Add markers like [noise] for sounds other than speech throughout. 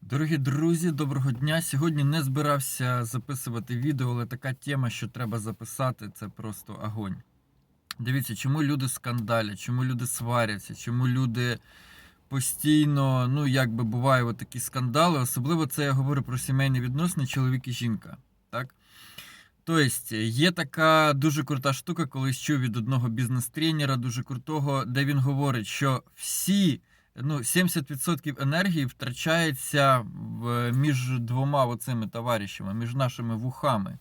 Дорогі друзі, доброго дня. Сьогодні не збирався записувати відео, але така тема, що треба записати, це просто огонь. Дивіться, чому люди скандалять, чому люди сваряться, чому люди постійно, ну якби буває от такі скандали. Особливо це я говорю про сімейні відносини чоловік і жінка. Так? Тобто, є така дуже крута штука, колись чув від одного бізнес-тренера, дуже крутого, де він говорить, що всі ну, 70% енергії втрачається між двома оцими товаришами, між нашими вухами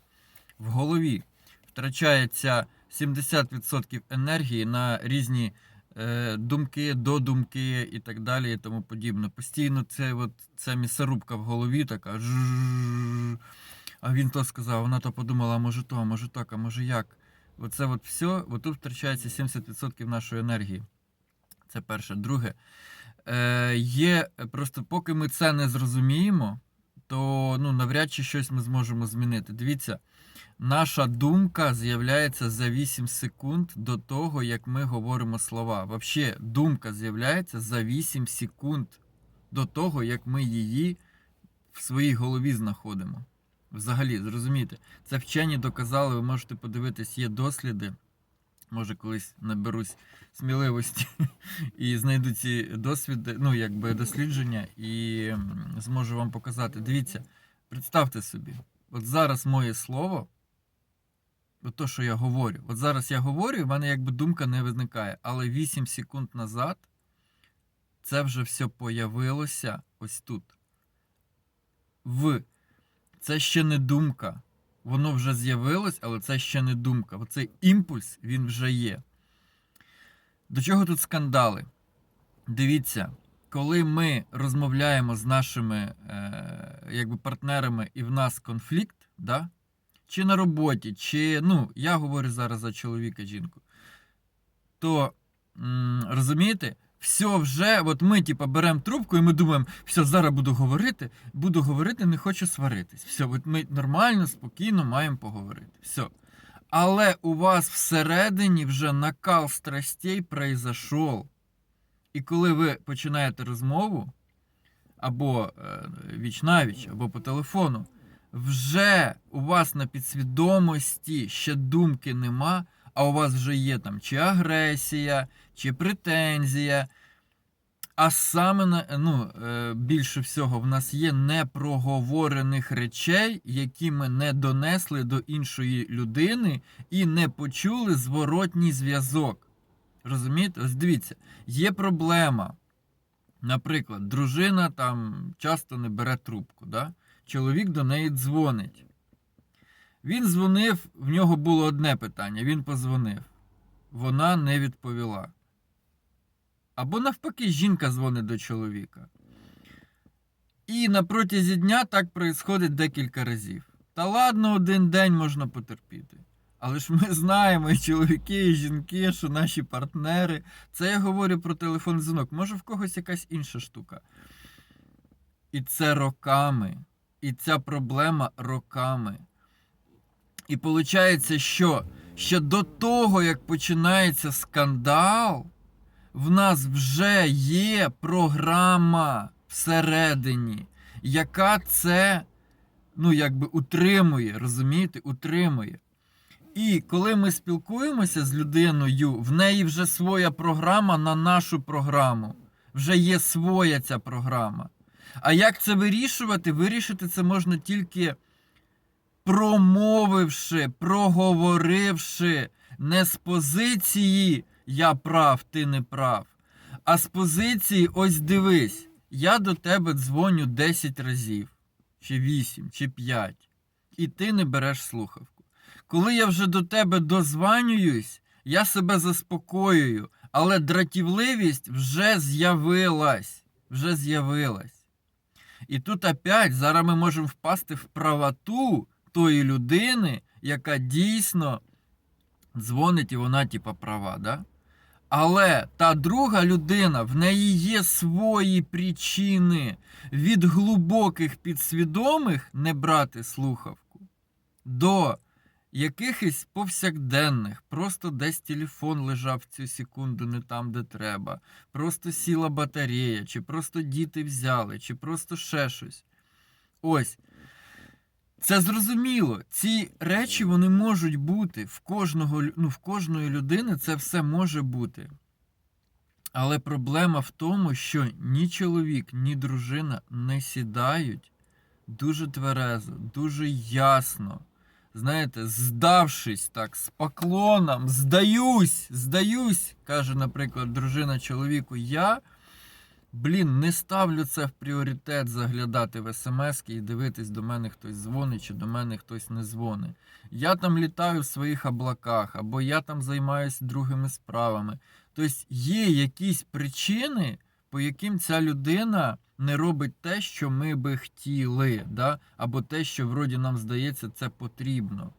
в голові. Втрачається 70% енергії на різні е, думки, додумки і так далі, і тому подібне. Постійно це от, ця місорубка в голові така. А він то сказав, вона то подумала, а може то, а може так, а може як. Оце от все, от тут втрачається 70% нашої енергії. Це перше. Друге, е, є просто поки ми це не зрозуміємо, то ну, навряд чи щось ми зможемо змінити. Дивіться, наша думка з'являється за 8 секунд до того, як ми говоримо слова. Взагалі, думка з'являється за 8 секунд до того, як ми її в своїй голові знаходимо. Взагалі, зрозумієте, це вчені доказали, ви можете подивитись, є досліди. Може, колись наберусь сміливості [laughs] і знайду ці досвіди, ну, якби дослідження, і зможу вам показати. Дивіться, представте собі, от зараз моє слово, от то, що я говорю, от зараз я говорю, в мене якби думка не виникає, але 8 секунд назад це вже все появилося ось тут. В. Це ще не думка. Воно вже з'явилось, але це ще не думка. Оцей імпульс він вже є. До чого тут скандали? Дивіться, коли ми розмовляємо з нашими е, якби партнерами і в нас конфлікт, да? чи на роботі, чи ну, я говорю зараз за чоловіка жінку, то м, розумієте, все вже, от ми типа беремо трубку і ми думаємо, все, зараз буду говорити, буду говорити, не хочу сваритись. Все, от ми нормально, спокійно маємо поговорити. Все. Але у вас всередині вже накал страстей произошов. І коли ви починаєте розмову, або е, віч навіч, або по телефону, вже у вас на підсвідомості ще думки нема, а у вас вже є там чи агресія, чи претензія. А саме ну, е, більше всього в нас є непроговорених речей, які ми не донесли до іншої людини і не почули зворотній зв'язок. Розумієте? Ось дивіться, є проблема. Наприклад, дружина там часто не бере трубку, да? чоловік до неї дзвонить. Він дзвонив, в нього було одне питання, він позвонив. Вона не відповіла. Або навпаки, жінка дзвонить до чоловіка. І на протязі дня так происходить декілька разів. Та ладно, один день можна потерпіти. Але ж ми [laughs] знаємо, і чоловіки, і жінки, що наші партнери. Це я говорю про телефонний дзвінок. Може в когось якась інша штука. І це роками. І ця проблема роками. І виходить, що ще до того, як починається скандал, в нас вже є програма всередині, яка це, ну, якби утримує, розумієте, утримує. І коли ми спілкуємося з людиною, в неї вже своя програма на нашу програму. Вже є своя ця програма. А як це вирішувати? Вирішити це можна тільки промовивши, проговоривши не з позиції я прав, ти не прав, а з позиції ось дивись, я до тебе дзвоню 10 разів, чи 8, чи 5, і ти не береш слухавку. Коли я вже до тебе дозванююсь, я себе заспокоюю, але дратівливість вже з'явилась. Вже з'явилась. І тут опять зараз ми можемо впасти в правоту тої людини, яка дійсно дзвонить і вона, типа, права, да? Але та друга людина, в неї є свої причини від глибоких підсвідомих не брати слухавку до якихось повсякденних, просто десь телефон лежав цю секунду не там, де треба, просто сіла батарея, чи просто діти взяли, чи просто ще щось. Ось. Це зрозуміло. Ці речі вони можуть бути в кожного, ну, в кожної людини це все може бути. Але проблема в тому, що ні чоловік, ні дружина не сідають дуже тверезо, дуже ясно. Знаєте, здавшись так, з поклоном, здаюсь, здаюсь, каже, наприклад, дружина чоловіку, я, блін, не ставлю це в пріоритет заглядати в смс і дивитись, до мене хтось дзвонить чи до мене хтось не дзвонить. Я там літаю в своїх облаках, або я там займаюся другими справами. Тобто є якісь причини, по яким ця людина не робить те, що ми би хотіли, да? або те, що вроді нам здається, це потрібно.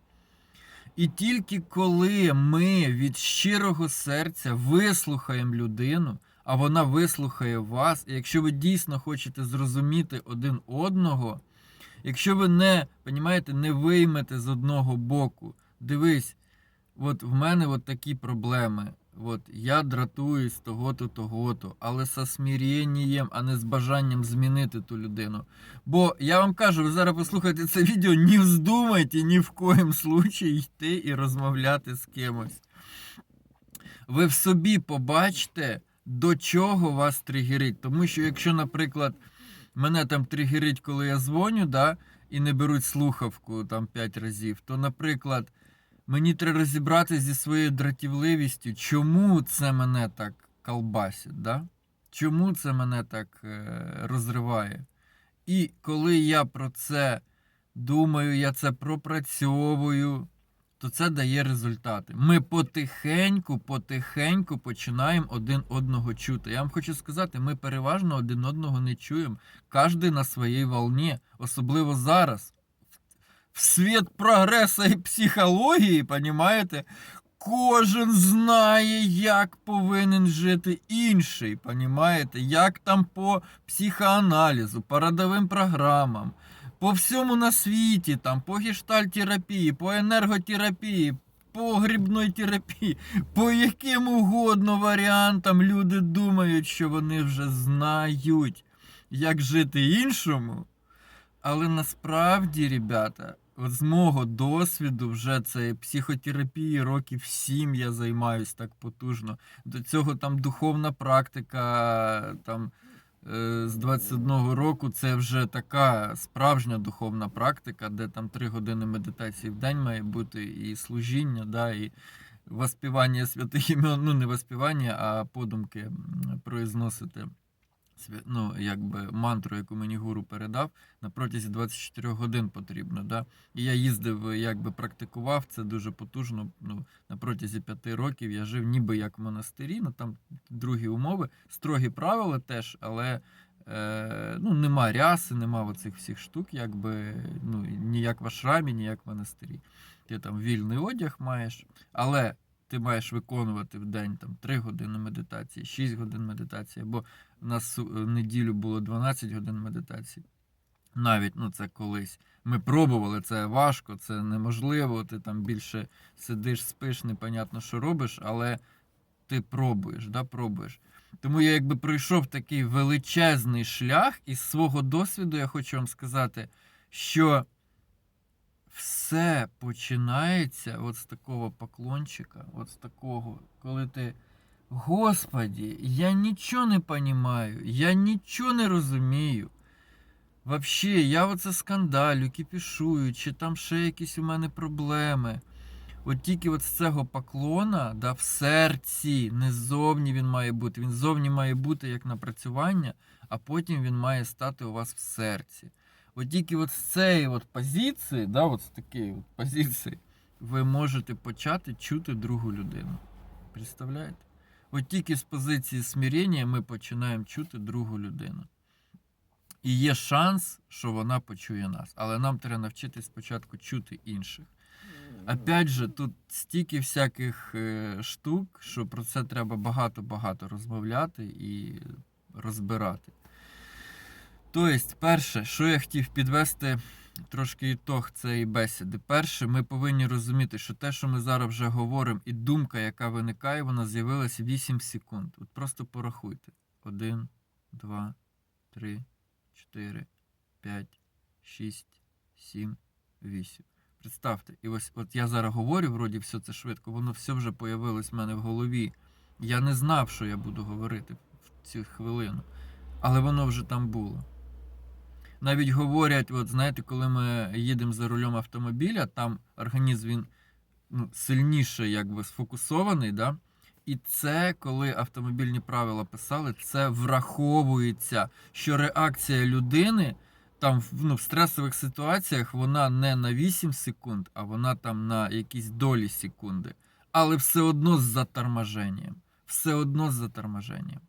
І тільки коли ми від щирого серця вислухаємо людину, а вона вислухає вас, і якщо ви дійсно хочете зрозуміти один одного, якщо ви не, понімаєте, не виймете з одного боку, дивись, от в мене от такі проблеми. От я дратуюсь того-то, того-то, але со смиренням, а не з бажанням змінити ту людину. Бо я вам кажу, ви зараз послухаєте це відео, не вздумайте ні в коїм случаї йти і розмовляти з кимось. Ви в собі побачите, до чого вас тригерить. Тому що, якщо, наприклад, мене там тригерить, коли я дзвоню, да, і не беруть слухавку там 5 разів, то, наприклад, мені треба розібратися зі своєю дратівливістю, чому це мене так колбасить, да? чому це мене так е, розриває. І коли я про це думаю, я це пропрацьовую, то це дає результати. Ми потихеньку, потихеньку починаємо один одного чути. Я вам хочу сказати, ми переважно один одного не чуємо. Кожен на своїй волні, особливо зараз. В світ прогресу і психології, понімаєте? Кожен знає, як повинен жити інший, понімаєте? Як там по психоаналізу, по родовим програмам, по всьому на світі, там, по гештальтерапії, по енерготерапії, по грибної терапії, по яким угодно варіантам люди думають, що вони вже знають, як жити іншому. Але насправді, ребята, от з мого досвіду, вже це психотерапії років сім я займаюсь так потужно. До цього там духовна практика, там з 21 року це вже така справжня духовна практика, де там 3 години медитації в день має бути, і служіння, да, і воспівання святих імен, ну не воспівання, а подумки произносити. Ну, якби мантру, яку мені гуру передав, на протязі 24 годин потрібно. Да? І я їздив, якби практикував це дуже потужно. Ну, на протязі 5 років я жив ніби як в монастирі, ну там другі умови, строгі правила теж, але е, ну, нема ряси, нема оцих всіх штук, якби ну, ніяк в ашрамі, ніяк в монастирі. Ти там вільний одяг маєш, але ти маєш виконувати в день там 3 години медитації, 6 годин медитації, або у нас в неділю було 12 годин медитації. Навіть ну це колись. Ми пробували, це важко, це неможливо. Ти там більше сидиш, спиш, непонятно, що робиш, але ти пробуєш, да, пробуєш. Тому я якби пройшов такий величезний шлях, і з свого досвіду я хочу вам сказати, що все починається от з такого поклончика, от з такого, коли ти. Господи, я нічого не розумію, я нічого не розумію. Вообще, я оце скандалю, кипішую, чи там ще якісь у мене проблеми. От тільки от з цього поклона, да, в серці, не ззовні він має бути. Він ззовні має бути як напрацювання, а потім він має стати у вас в серці. От тільки от з цієї от позиції, да, от з такої от позиції, ви можете почати чути другу людину. Представляєте? От тільки з позиції смирення ми починаємо чути другу людину. І є шанс, що вона почує нас. Але нам треба навчитись спочатку чути інших. Опять же, тут стільки всяких е, штук, що про це треба багато-багато розмовляти і розбирати. Тобто, перше, що я хотів підвести трошки ітог цієї бесіди. Перше, ми повинні розуміти, що те, що ми зараз вже говоримо, і думка, яка виникає, вона з'явилася 8 секунд. От просто порахуйте. 1, 2, 3, 4, 5, 6, 7, 8. Представте, і ось от я зараз говорю, вроді все це швидко, воно все вже появилось в мене в голові. Я не знав, що я буду говорити в цю хвилину, але воно вже там було. Навіть говорять, от знаєте, коли ми їдемо за рулем автомобіля, там організм він ну, сильніше якби сфокусований, да? і це, коли автомобільні правила писали, це враховується, що реакція людини там ну, в стресових ситуаціях вона не на 8 секунд, а вона там на якісь долі секунди. Але все одно з заторможенням. Все одно з заторможенням.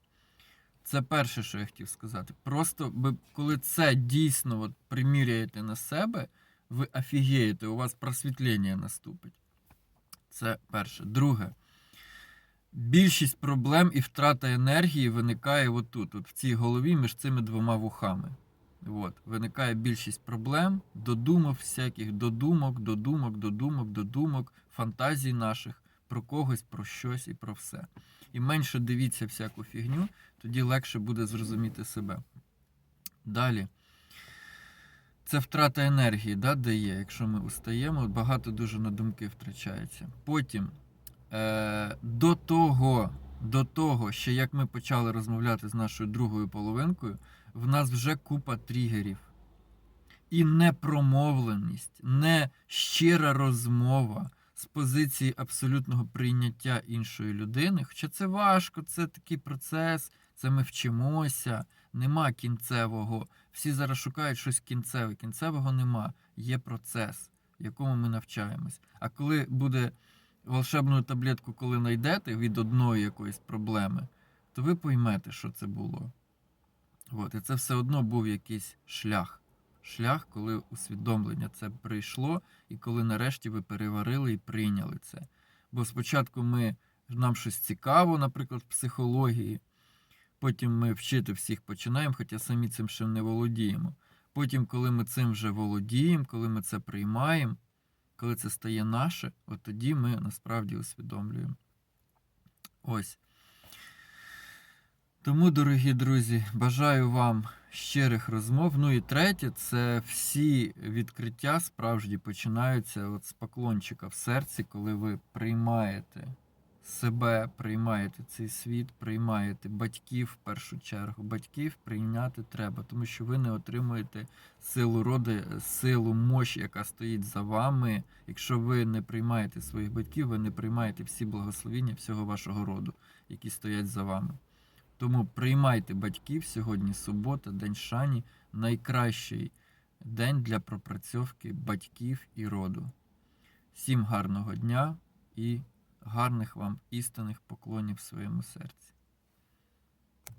Це перше, що я хотів сказати. Просто ви, коли це дійсно от, приміряєте на себе, ви офігієте, у вас просвітлення наступить. Це перше. Друге. Більшість проблем і втрата енергії виникає отут, от в цій голові між цими двома вухами. От, виникає більшість проблем, додумок всяких, додумок, додумок, додумок, додумок, фантазій наших про когось, про щось і про все. І менше дивіться всяку фігню, тоді легше буде зрозуміти себе. Далі. Це втрата енергії, да, де. Якщо ми устаємо, багато дуже на думки втрачається. Потім е, до того, до того, ще як ми почали розмовляти з нашою другою половинкою, в нас вже купа тригерів. І непромовленість, не щира розмова з позиції абсолютного прийняття іншої людини. Хоча це важко, це такий процес, це ми вчимося, нема кінцевого. Всі зараз шукають щось кінцеве. Кінцевого нема. Є процес, якому ми навчаємось. А коли буде волшебну таблетку, коли знайдете від одної якоїсь проблеми, то ви поймете, що це було. От, і це все одно був якийсь шлях. Шлях, коли усвідомлення це прийшло, і коли нарешті ви переварили і прийняли це. Бо спочатку ми, нам щось цікаво, наприклад, в психології, потім ми вчити всіх починаємо, хоча самі цим ще не володіємо. Потім, коли ми цим вже володіємо, коли ми це приймаємо, коли це стає наше, от тоді ми насправді усвідомлюємо. Ось. Тому, дорогі друзі, бажаю вам щирих розмов. Ну і третє, це всі відкриття справжні починаються от з поклончика в серці, коли ви приймаєте себе, приймаєте цей світ, приймаєте батьків в першу чергу. Батьків прийняти треба, тому що ви не отримуєте силу роди, силу мощі, яка стоїть за вами. Якщо ви не приймаєте своїх батьків, ви не приймаєте всі благословіння всього вашого роду, які стоять за вами. Тому приймайте батьків сьогодні субота, день шані, найкращий день для пропрацьовки батьків і роду. Всім гарного дня і гарних вам істинних поклонів в своєму серці.